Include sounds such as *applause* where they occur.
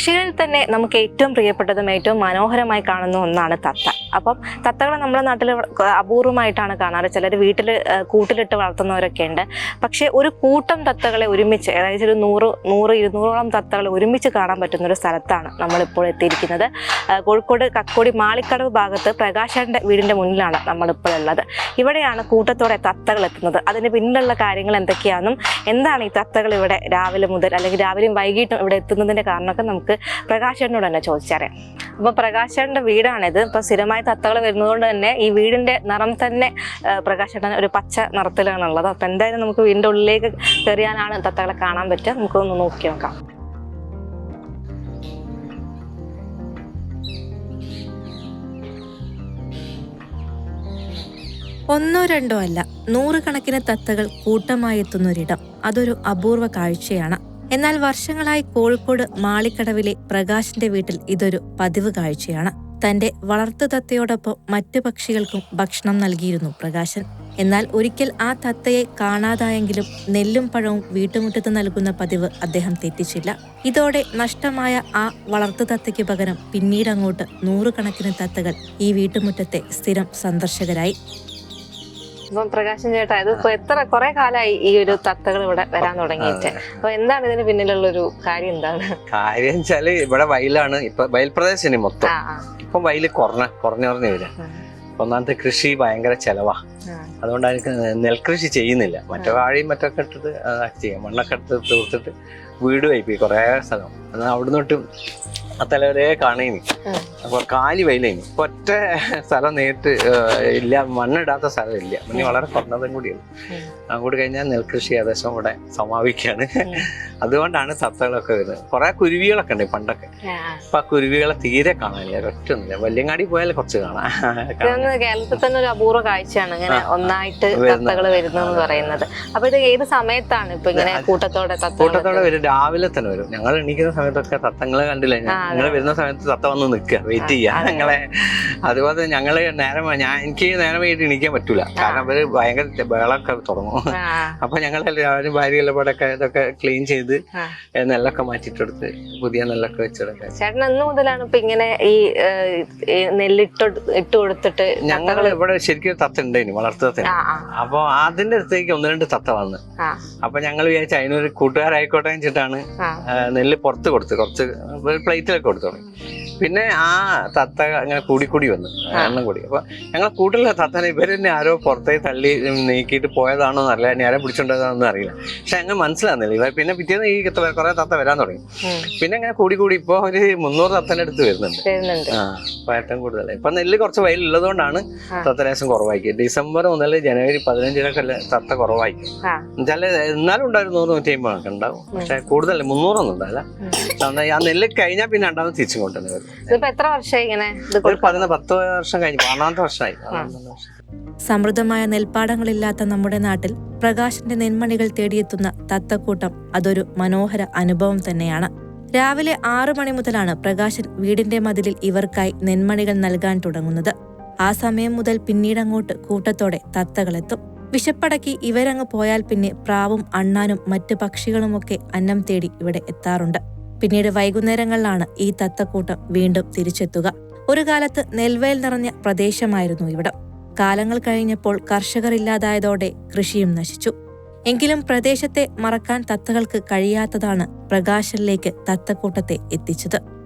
പക്ഷികളിൽ തന്നെ നമുക്ക് ഏറ്റവും പ്രിയപ്പെട്ടതും ഏറ്റവും മനോഹരമായി കാണുന്ന ഒന്നാണ് തത്ത. അപ്പം തത്തകളെ നമ്മുടെ നാട്ടിൽ അപൂർവമായിട്ടാണ് കാണാറ്. ചിലർ വീട്ടിൽ കൂട്ടിലിട്ട് വളർത്തുന്നവരൊക്കെ ഉണ്ട്. പക്ഷേ ഒരു കൂട്ടം തത്തകളെ ഒരുമിച്ച് അതായത് ഒരു നൂറ് നൂറ് ഇരുന്നൂറോളം തത്തകളെ ഒരുമിച്ച് കാണാൻ പറ്റുന്ന ഒരു സ്ഥലത്താണ് നമ്മളിപ്പോൾ എത്തിയിരിക്കുന്നത്. കോഴിക്കോട് കക്കോടി മാളിക്കടവ് ഭാഗത്ത് പ്രകാശന്റെ വീടിന്റെ മുന്നിലാണ് നമ്മളിപ്പോൾ ഉള്ളത്. ഇവിടെയാണ് കൂട്ടത്തോടെ തത്തകൾ എത്തുന്നത്. അതിന് പിന്നിലുള്ള കാര്യങ്ങൾ എന്തൊക്കെയാണെന്നും എന്താണ് ഈ തത്തകൾ ഇവിടെ രാവിലെ മുതൽ അല്ലെങ്കിൽ രാവിലെയും വൈകിട്ടും ഇവിടെ എത്തുന്നതിന്റെ കാരണമൊക്കെ നമുക്ക് പ്രകാശനോട് തന്നെ ചോദിച്ചറിയാം. അപ്പോൾ പ്രകാശന്റെ വീടാണിത്. ഇപ്പോൾ സ്ഥിരമായി തത്തകൾ വരുന്നതുകൊണ്ട് തന്നെ ഈ വീടിന്റെ നിറം തന്നെ പ്രകാശേട്ടൻ ഒരു പച്ച നിറത്തിലാണുള്ളത്. അപ്പോൾ എന്തായാലും നമുക്ക് വീടിന്റെ ഉള്ളിലേക്ക് കയറിയാനാണ് തത്തകളെ കാണാൻ പറ്റുക. നമുക്കൊന്ന് നോക്കി നോക്കാം. ഒന്നോ രണ്ടോ അല്ല നൂറുകണക്കിന് തത്തകൾ കൂട്ടമായി എത്തുന്നൊരിടം അതൊരു അപൂർവ കാഴ്ചയാണ്. എന്നാൽ വർഷങ്ങളായി കോഴിക്കോട് മാളിക്കടവിലെ പ്രകാശിന്റെ വീട്ടിൽ ഇതൊരു പതിവ് കാഴ്ചയാണ്. തന്റെ വളർത്തു തത്തയോടൊപ്പം മറ്റു പക്ഷികൾക്കും ഭക്ഷണം നൽകിയിരുന്നു പ്രകാശൻ. എന്നാൽ ഒരിക്കൽ ആ തത്തയെ കാണാതായെങ്കിലും നെല്ലും പഴവും വീട്ടുമുറ്റത്ത് നൽകുന്ന പതിവ് അദ്ദേഹം തെറ്റിച്ചില്ല. ഇതോടെ നഷ്ടമായ ആ വളർത്തു തത്തയ്ക്ക് പകരം പിന്നീട് അങ്ങോട്ട് നൂറുകണക്കിന് തത്തകൾ ഈ വീട്ടുമുറ്റത്തെ സ്ഥിരം സന്ദർശകരായി. അപ്പം പ്രകാശൻ ചേട്ടാ ഇത് ഇപ്പൊ എത്ര കുറെ കാലമായി ഈ ഒരു തത്തകൾ ഇവിടെ വരാൻ തുടങ്ങിയിട്ട്. അപ്പൊ എന്താണ് ഇതിന് പിന്നിലുള്ള ഒരു കാര്യം എന്താണ്? കാര്യം വെച്ചാൽ ഇവിടെ വയലാണ്. ഇപ്പൊ വയൽ പ്രദേശം മൊത്തം. ഇപ്പൊ വയൽ ഇപ്പം കുറഞ്ഞ കുറഞ്ഞു കുറഞ്ഞു വരാം. ഒന്നാമത്തെ കൃഷി ഭയങ്കര ചെലവാ. അതുകൊണ്ട് എനിക്ക് നെൽകൃഷി ചെയ്യുന്നില്ല. മറ്റേ വാഴയും മറ്റൊക്കെ എടുത്തിട്ട് ചെയ്യാം. മണ്ണൊക്കെ എടുത്ത് തീർത്തിട്ട് വീട് വയ്പ്പി കുറേ സ്ഥലം. എന്നാൽ അവിടുന്ന് ആ തലവരെ കാണേനി. അപ്പൊ കാലി വയലേനി. ഒറ്റ സ്ഥലം നേരിട്ട് ഇല്ല മണ്ണിടാത്ത സ്ഥലം ഇല്ല. മണ്ണി വളരെ കുറഞ്ഞതും കൂടിയാണ്. അങ്ങോട്ട് കഴിഞ്ഞാൽ നെൽകൃഷി ഏകദേശം ഇവിടെ സമാപിക്കുകയാണ്. അതുകൊണ്ടാണ് സത്തകളൊക്കെ വരുന്നത്. കുറെ കുരുവികളൊക്കെ ഉണ്ട് പണ്ടൊക്കെ. അപ്പൊ ആ കുരുവികളെ തീരെ കാണാനില്ല ഒറ്റൊന്നുമില്ല. വല്യങ്ങാടി പോയാൽ കുറച്ച് കാണാം. *laughs* കേരളത്തിൽ തന്നെ ഒരു അപൂർവ കാഴ്ചയാണ് ഇങ്ങനെ ഒന്നായിട്ട് സത്തകൾ വരുന്നു എന്ന് പറയുന്നത്. അപ്പൊ ഇത് ഏത് സമയത്താണ് ഇപ്പൊ ഇങ്ങനെ കൂട്ടത്തോടെ കൂട്ടത്തോടെ വരും. രാവിലെ തന്നെ വരും. ഞങ്ങൾ എണീക്കുന്ന സമയത്തൊക്കെ തത്തങ്ങളെ കണ്ടില്ല. ഞങ്ങൾ വരുന്ന സമയത്ത് തത്ത വന്ന് നിൽക്കുക. വെയിറ്റ് ചെയ്യാ ഞങ്ങളെ അതുപോലെ ഞങ്ങൾ നേരം ഞാൻ എനിക്ക് നേരം വൈകിട്ട് എണീക്കാൻ പറ്റൂല. കാരണം അവർ ഭയങ്കര ബേളൊക്കെ തുടങ്ങും. അപ്പൊ ഞങ്ങൾ എല്ലാവരും ഭാര്യയെല്ലാം പാടൊക്കെ ഇതൊക്കെ ക്ലീൻ ചെയ്ത് ഏ, നെല്ലൊക്കെ മാറ്റിട്ടെടുത്ത് പുതിയ നെല്ലൊക്കെ വെച്ചെടുക്കുക ചേട്ടൻ എന്ന് മുതലാണ് ഇപ്പൊ ഇങ്ങനെ ഈ നെല്ലിട്ട് ഇട്ട് കൊടുത്തിട്ട് ഞങ്ങൾ ഇവിടെ ശരിക്കും തത്ത ഉണ്ടായിരുന്നു വളർത്തു തത്ത അപ്പൊ അതിന്റെ അടുത്തേക്ക് ഒന്ന് രണ്ട് തത്ത വന്ന്. അപ്പൊ ഞങ്ങൾ വിചാരിച്ച അതിനൊരു കൂട്ടുകാരായിക്കോട്ടെ വെച്ചിട്ടാണ് നെല്ല് പുറത്ത് കൊടുത്ത് കുറച്ച് പ്ലേറ്റിലൊക്കെ കൊടുത്തു തുടങ്ങി. പിന്നെ ആ തത്ത അങ്ങനെ കൂടി കൂടി വന്നു. എണ്ണം കൂടി. അപ്പൊ ഞങ്ങൾ കൂട്ടിലെ തത്തനെ ഇവർ തന്നെ ആരോ പുറത്തേക്ക് തള്ളി നീക്കിയിട്ട് പോയതാണോ എന്നല്ല ഇനി ആരെ പിടിച്ചോണ്ടതാണെന്ന് അറിയില്ല. പക്ഷെ അങ്ങനെ മനസ്സിലാകുന്നില്ല ഇവർ പിന്നെ പിറ്റേന്ന് ഈ കുറെ തത്ത വരാൻ തുടങ്ങി. പിന്നെ അങ്ങനെ കൂടി കൂടി ഇപ്പൊ ഒരു മുന്നൂറ് തത്തന്റെ അടുത്ത് വരുന്നുണ്ട്. ആ അപ്പൊ ഏറ്റവും കൂടുതൽ ഇപ്പൊ നെല്ല് കുറച്ച് വയലുള്ളതുകൊണ്ടാണ് ഉള്ളതുകൊണ്ടാണ് തത്ത ലേശം കുറവാക്കി ഡിസംബർ മുതൽ ജനുവരി പതിനഞ്ചിനൊക്കെ തത്ത കുറവാക്കി. ആ. എന്നുവെച്ചാൽ എന്നാലും ഉണ്ടായിരുന്നു നൂറ് നൂറ്റി അമ്പതൊക്കെ ഉണ്ടാവും പക്ഷെ കൂടുതൽ മുന്നൂറൊന്നും ഉണ്ടാവില്ല. ആ നെല്ല് കഴിഞ്ഞാൽ പിന്നെ രണ്ടാമത് തിരിച്ചും കൊണ്ടുവന്ന് വരും. ഇതിപ്പോ എത്ര വർഷമായി ഇങ്ങനെ ഒരു പതിന പത്ത് വർഷം കഴിഞ്ഞു പതിനാറ് വർഷമായി. സമൃദ്ധമായ നെൽപ്പാടങ്ങളില്ലാത്ത നമ്മുടെ നാട്ടിൽ പ്രകാശന്റെ നെന്മണികൾ തേടിയെത്തുന്ന തത്തക്കൂട്ടം അതൊരു മനോഹര അനുഭവം തന്നെയാണ്. രാവിലെ ആറു മണി മുതലാണ് പ്രകാശൻ വീടിന്റെ മതിലിൽ ഇവർക്കായി നെന്മണികൾ നൽകാൻ തുടങ്ങുന്നത്. ആ സമയം മുതൽ പിന്നീടങ്ങോട്ട് കൂട്ടത്തോടെ തത്തകളെത്തും. വിശപ്പടക്കി ഇവരങ്ങ് പോയാൽ പിന്നെ പ്രാവും അണ്ണാനും മറ്റ് പക്ഷികളുമൊക്കെ അന്നം തേടി ഇവിടെ എത്താറുണ്ട്. പിന്നീട് വൈകുന്നേരങ്ങളിലാണ് ഈ തത്തക്കൂട്ടം വീണ്ടും തിരിച്ചെത്തുക. ഒരു കാലത്ത് നെൽവയൽ നിറഞ്ഞ പ്രദേശമായിരുന്നു ഇവിടം. കാലങ്ങൾ കഴിഞ്ഞപ്പോൾ കർഷകർ ഇല്ലാതായതോടെ കൃഷിയും നശിച്ചു. എങ്കിലും പ്രദേശത്തെ മറക്കാൻ തത്തകൾക്ക് കഴിയാത്തതാണ് പ്രകാശനിലേക്ക് തത്തക്കൂട്ടത്തെ എത്തിച്ചത്.